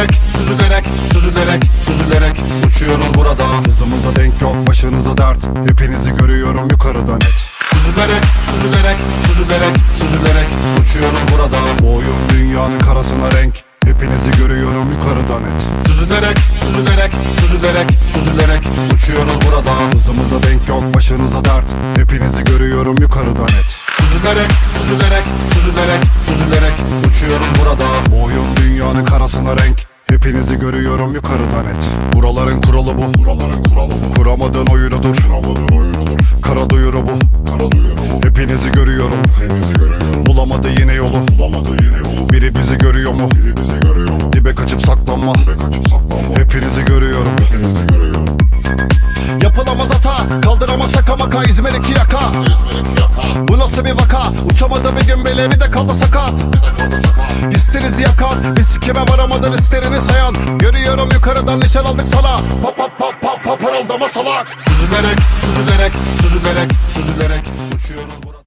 süzülerek, süzülerek, süzülerek, süzülerek Uçuyoruz burada. Hızımıza denk yok başınıza dert. Hepinizi görüyorum yukarıda net. Süzülerek, süzülerek, süzülerek, süzülerek Uçuyoruz burada. Bu dünyanın karasına renk. Hepinizi görüyorum yukarıda net. Süzülerek, süzülerek, süzülerek, süzülerek Uçuyoruz burada. Hızımıza denk yok başınıza dert. Hepinizi görüyorum yukarıda net. Süzülerek, süzülerek, süzülerek, süzülerek Uçuyoruz burada. Bu oyun dünyanın karasına renk. Hepinizi görüyorum yukarıdan et. Buraların kuralı bu. Buraların kuralı bu Kuramadığın oyunudur Kuramadığın oyunudur Kara duyuru bu. Kara duyuru bu Hepinizi görüyorum. Hepinizi görüyorum Bulamadı yine yolu. Bulamadı yine yolu Biri bizi görüyor mu? Biri bizi görüyor mu? Dibe kaçıp saklanma. Dibe kaçıp saklanma Hepinizi görüyorum. Hepinizi görüyorum Yapılamaz hata Kaldıramaz şaka maka İzmir iki yaka. Bu nasıl bir vaka? Uçamadı bir gün bile bir de kaldı sakat. Hissinizi yakan Bir sikime varamadan isteriniz hayan Görüyorum yukarıdan nişan aldık sana. Pap pap pap pap pap parıldama salak. Süzülerek, süzülerek, süzülerek,